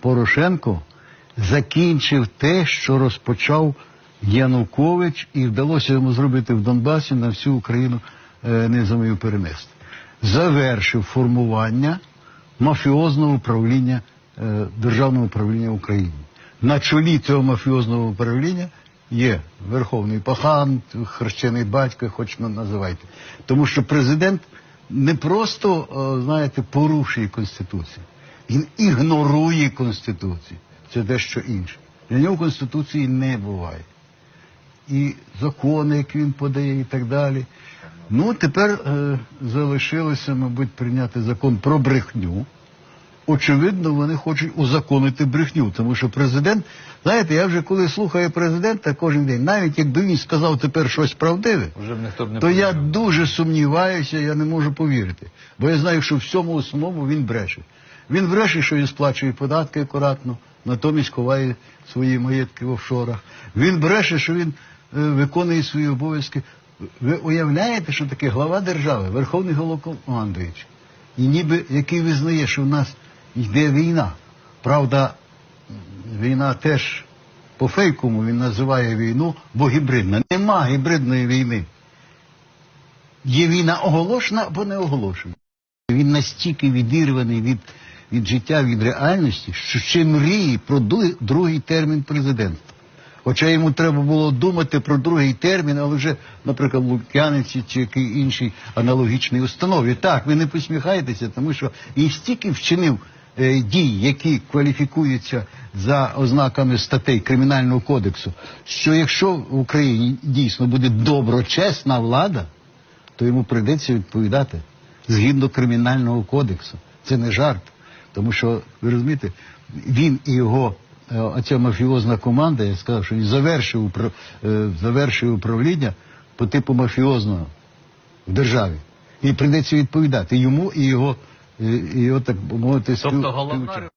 Порошенко закінчив те, що розпочав Янукович, і вдалося йому зробити в Донбасі на всю Україну е, незамою перенести. Завершив формування мафіозного управління е, державного управління України. На чолі цього мафіозного управління є Верховний Пахан, хрещений батько, хоч на- називайте. Тому що президент не просто, е, знаєте, порушує Конституцію, він ігнорує Конституцію. Це дещо інше. Для нього Конституції не буває. І закони, які він подає, і так далі. Ну, тепер е, залишилося, мабуть, прийняти закон про брехню. Очевидно, вони хочуть узаконити брехню, тому що президент, знаєте, я вже коли слухаю президента кожен день, навіть якби він сказав тепер щось правдиве, Вже б ніхто б не то я дуже сумніваюся, я не можу повірити. Бо я знаю, що всьому основному він бреше. Він бреше, що він сплачує податки акуратно, натомість ховає свої маєтки в офшорах. Він бреше, що він е, виконує свої обов'язки. Ви уявляєте, що таке глава держави, Верховний Головнокомандуючий, і ніби який визнає, що в нас йде війна. Правда, війна теж по фейкому він називає війну, бо гібридна. Нема гібридної війни. Є війна оголошена або не оголошена. Він настільки відірваний від, від життя, від реальності, що ще мріє про другий термін президентства. Хоча йому треба було думати про другий термін, але вже, наприклад, в Лук'яниці чи якій іншій аналогічній установі. Так, ви не посміхаєтеся, тому що він стільки вчинив е, дій, які кваліфікуються за ознаками статей Кримінального кодексу, що якщо в Україні дійсно буде доброчесна влада, то йому прийдеться відповідати згідно кримінального кодексу. Це не жарт. Тому що, ви розумієте, він і його е, оця мафіозна команда, я сказав, що він завершив, е, завершив управління по типу мафіозного в державі. І прийдеться відповідати йому і його, і його так мовити, Тобто головна.